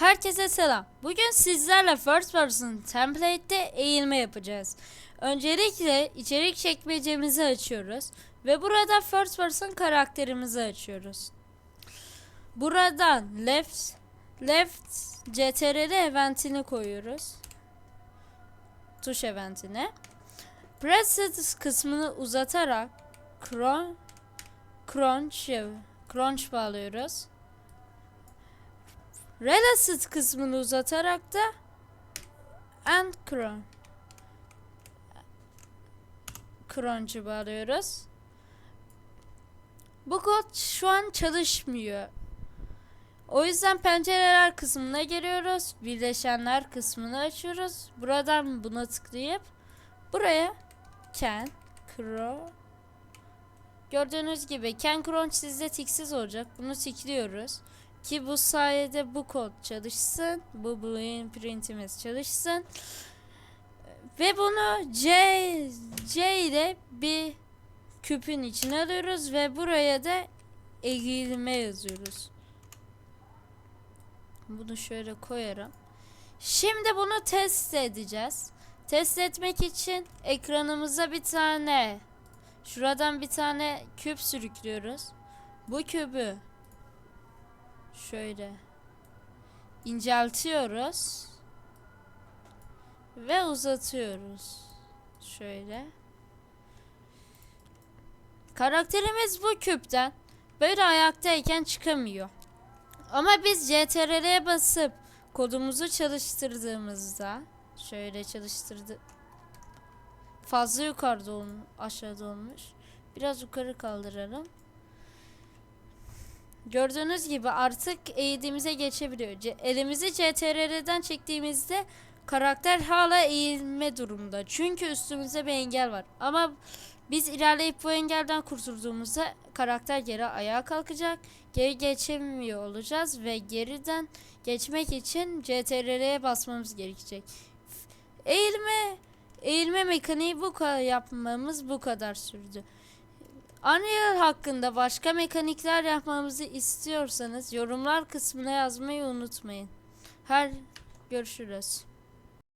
Herkese selam. Bugün sizlerle first person template'te eğilme yapacağız. Öncelikle içerik çekmecemizi açıyoruz ve burada first person karakterimizi açıyoruz. Buradan left left ctrl eventini koyuyoruz. Tuş eventine. Preset kısmını uzatarak cron crunch crunch bağlıyoruz. Related kısmını uzatarak da and cron crunch'ı bağlıyoruz. Bu kod şu an çalışmıyor. O yüzden pencereler kısmına geliyoruz. Birleşenler kısmını açıyoruz. Buradan buna tıklayıp buraya can cron Gördüğünüz gibi can crunch sizde tiksiz olacak. Bunu tikliyoruz. Ki bu sayede bu kod çalışsın. Bu blueprintimiz çalışsın. Ve bunu C, C ile bir küpün içine alıyoruz ve buraya da eğilme yazıyoruz. Bunu şöyle koyarım. Şimdi bunu test edeceğiz. Test etmek için ekranımıza bir tane şuradan bir tane küp sürüklüyoruz. Bu kübü şöyle inceltiyoruz ve uzatıyoruz. Şöyle. Karakterimiz bu küpten böyle ayaktayken çıkamıyor. Ama biz CTRL'ye basıp kodumuzu çalıştırdığımızda şöyle çalıştırdı fazla yukarıda olmuş, aşağıda olmuş. Biraz yukarı kaldıralım. Gördüğünüz gibi artık eğdiğimize geçebiliyor. C- elimizi CTRL'den çektiğimizde karakter hala eğilme durumda. Çünkü üstümüzde bir engel var. Ama biz ilerleyip bu engelden kurtulduğumuzda karakter geri ayağa kalkacak. Geri geçemiyor olacağız ve geriden geçmek için CTRL'ye basmamız gerekecek. Eğilme eğilme mekaniği bu ka- yapmamız bu kadar sürdü. Unreal hakkında başka mekanikler yapmamızı istiyorsanız yorumlar kısmına yazmayı unutmayın. Her görüşürüz.